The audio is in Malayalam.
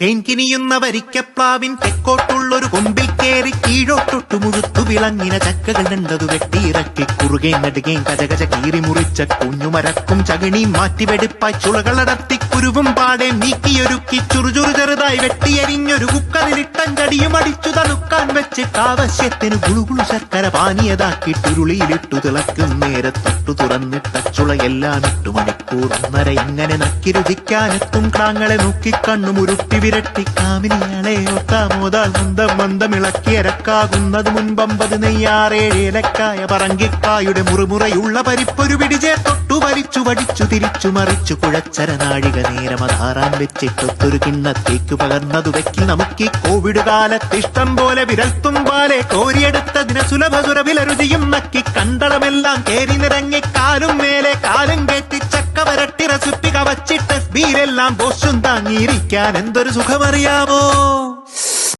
തേൻകിനിയുന്ന വരിക്കപ്ലാവിൻ തെക്കോട്ടുള്ളൊരു കൊമ്പിൽ കേറി കീഴോട്ടൊട്ടു മുഴുത്തു വിളങ്ങിന ചക്കകൾ രണ്ടതു വെട്ടിയിറക്കി കുറുകെ നടുകേം കജകജ കീറി മുറിച്ച കുഞ്ഞുമരക്കും ചകിണിയും മാറ്റിവെടുപ്പായി ചുളകളടർത്തി കുരുവും പാടെ നീക്കിയൊരുക്കി ചുറുചുറു ചെറുതായി വെട്ടിയരിഞ്ഞൊരു കുക്കറിലിട്ടം ചടിയും അടിച്ചു തണുക്കാൻ വെച്ചിട്ട് ആവശ്യത്തിന് ഗുളുഗുളു ശർക്കര പാനീയതാക്കിട്ടുരുളിയിലിട്ടു തിളക്കും. നേരെ തൊട്ടു തുറന്നിട്ട ചുളയെല്ലാം ഇട്ടു മണിക്കൂർ. ഒന്നര ഇങ്ങനെ നക്കി രുചിക്കാനെത്തും നോക്കി കണ്ണു മുരുട്ടി വിരട്ടി. കാമിനിയാളെ ഒട്ടാമോതാൽ മന്ദം മന്ദം ഇളക്കിയരക്കാകുന്നത് മുൻപമ്പത് നെയ്യാറേഴേലക്കായ പറങ്കിക്കായുടെ മുറുമുറയുള്ള പരിപ്പൊരു പിടിചേ തൊട്ടു വലിച്ചു വടിച്ചു തിരിച്ചു മറിച്ചു കുഴച്ചര നാഴിക നേരം അധാറാൻ വെച്ചിട്ടൊത്തൊരു കിണ്ണത്തേക്ക് പകർന്നതു വെക്കി നമുക്ക് ഈ കോവിഡ് കാലത്ത് ഇഷ്ടം പോലെ വിരൽത്തുമ്പാലെ കോരിയെടുത്തതിന് സുലഭ രുചിയും നക്കി കണ്ടളമെല്ലാം കേറി നിറങ്ങി കാലും മേലെ കാലും കെട്ടി ചക്ക വരട്ടിറ റസുപ്പി കവച്ചിട്ട് ബീരെല്ലാം ബോസും താങ്ങിയിരിക്കാൻ എന്തൊരു സുഖമറിയാമോ